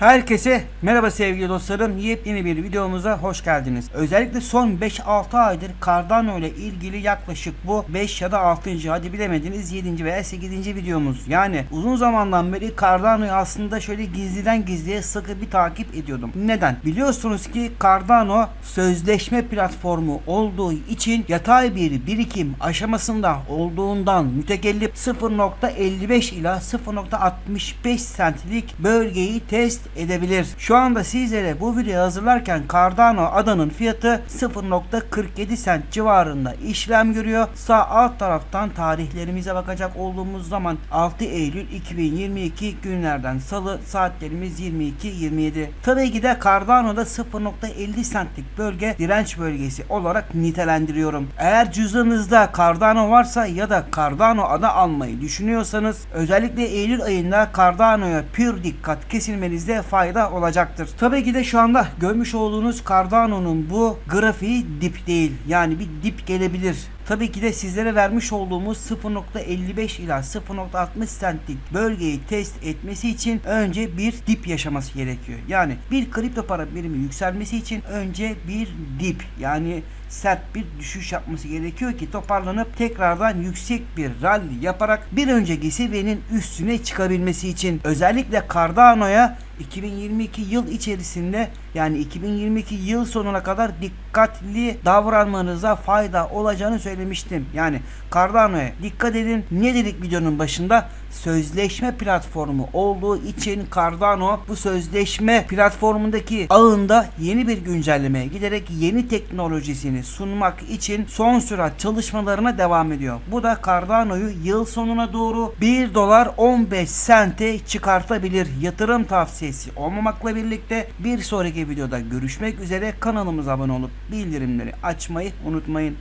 Herkese merhaba sevgili dostlarım. Yepyeni bir videomuza hoş geldiniz. Özellikle son 5-6 aydır Cardano ile ilgili yaklaşık bu 5 ya da 6. hadi bilemediniz 7. veya 8. videomuz. Yani uzun zamandan beri Cardano'yu aslında şöyle gizliden gizliye sıkı bir takip ediyordum. Neden? Biliyorsunuz ki Cardano sözleşme platformu olduğu için yatay bir birikim aşamasında olduğundan mütekellip 0.55 ila 0.65 centlik bölgeyi test edebilir. Şu anda sizlere bu videoyu hazırlarken Cardano adanın fiyatı 0.47 cent civarında işlem görüyor. Sağ alt taraftan tarihlerimize bakacak olduğumuz zaman 6 Eylül 2022 günlerden salı saatlerimiz 22.27. Tabii ki de Cardano'da 0.50 centlik bölge direnç bölgesi olarak nitelendiriyorum. Eğer cüzdanınızda Cardano varsa ya da Cardano ada almayı düşünüyorsanız özellikle Eylül ayında Cardano'ya pür dikkat kesilmenizde fayda olacaktır. Tabii ki de şu anda görmüş olduğunuz Cardano'nun bu grafiği dip değil. Yani bir dip gelebilir. Tabii ki de sizlere vermiş olduğumuz 0.55 ila 0.60 centlik bölgeyi test etmesi için önce bir dip yaşaması gerekiyor. Yani bir kripto para birimi yükselmesi için önce bir dip yani sert bir düşüş yapması gerekiyor ki toparlanıp tekrardan yüksek bir rally yaparak bir önceki seviyenin üstüne çıkabilmesi için özellikle Cardano'ya 2022 yıl içerisinde yani 2022 yıl sonuna kadar dikkatli davranmanıza fayda olacağını söylemiştim. Yani Cardano'ya dikkat edin. Ne dedik videonun başında? Sözleşme platformu olduğu için Cardano bu sözleşme platformundaki ağında yeni bir güncellemeye giderek yeni teknolojisini sunmak için son sürat çalışmalarına devam ediyor. Bu da Cardano'yu yıl sonuna doğru 1 dolar 15 sente çıkartabilir. Yatırım tavsiyesi olmamakla birlikte bir sonraki videoda görüşmek üzere kanalımıza abone olup bildirimleri açmayı unutmayın.